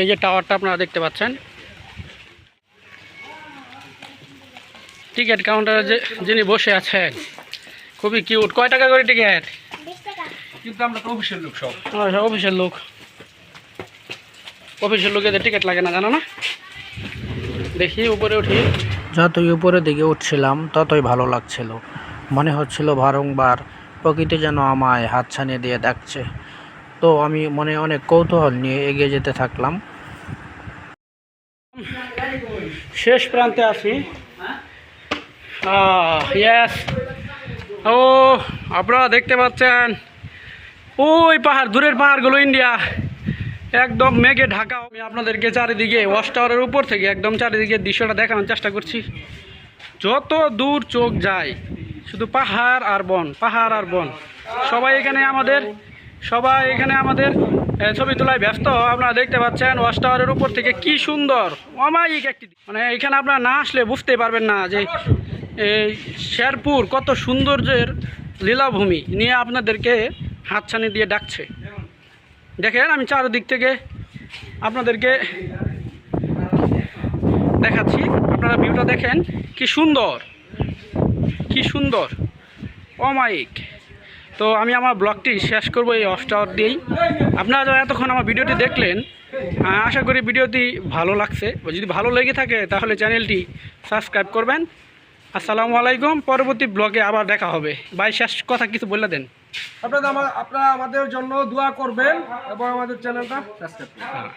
এই যে টাওয়ারটা আপনারা দেখতে পাচ্ছেন। টিকিট কাউন্টারে যে যিনি বসে আছেন খুবই কিউট। কয় টাকা করে টিকিট? কিন্তু আমরা তো অফিসের লোক সব। অফিসের লোক। অফিসের লোকেদের টিকিট লাগে না জানো না? দেখি উপরে উঠি। যতই উপরে দিকে উঠছিলাম ততই ভালো লাগছিল। মনে হচ্ছিল বারংবার প্রকৃতি যেন আমায় হাতছানি দিয়ে ডাকছে। তো আমি মনে অনেক কৌতূহল নিয়ে এগিয়ে যেতে থাকলাম। শেষ প্রান্তে ইয়েস ও, আপনারা দেখতে পাচ্ছেন। ওই পাহাড়, দূরের পাহাড়গুলো ইন্ডিয়া। একদম মেঘে ঢাকা। আমি আপনাদেরকে চারিদিকে ওয়াশ টাওয়ারের উপর থেকে একদম চারিদিকে দৃশ্যটা দেখানোর চেষ্টা করছি। যত দূর চোখ যায়, শুধু পাহাড় আর বন, পাহাড় আর বন। সবাই এখানে আমাদের সবাই এখানে আমাদের ছবি তোলায় ব্যস্ত। আপনারা দেখতে পাচ্ছেন, ওয়াশ টাওয়ারের উপর থেকে কি সুন্দর, অমায়িক একটি মানে এখানে আপনারা না আসলে বুঝতে পারবেন না যে এই শেরপুর কত সৌন্দর্যের লীলাভূমি নিয়ে আপনাদেরকে হাতছানি দিয়ে ডাকছে। দেখেন, আমি চারদিক থেকে আপনাদেরকে দেখাচ্ছি। আপনারা ভিউটা দেখেন, কি সুন্দর কি সুন্দর, অমায়িক। তো আমি আমার ব্লগটি শেষ করব এই অফ টাওয়ার দিয়েই। আপনারা যারা এতক্ষণ আমার ভিডিওটি দেখলেন আশা করি ভিডিওটি ভালো লাগছে। যদি ভালো লেগে থাকে তাহলে চ্যানেলটি সাবস্ক্রাইব করবেন। আসসালামু আলাইকুম পরবর্তী ব্লগে আবার দেখা হবে। ভাই শেষ কথা কিছু বলে দেন। আপনারা আমার আপনারা আমাদের জন্য দোয়া করবেন এবং আমাদের চ্যানেলটা সাবস্ক্রাইব করবেন। হ্যাঁ।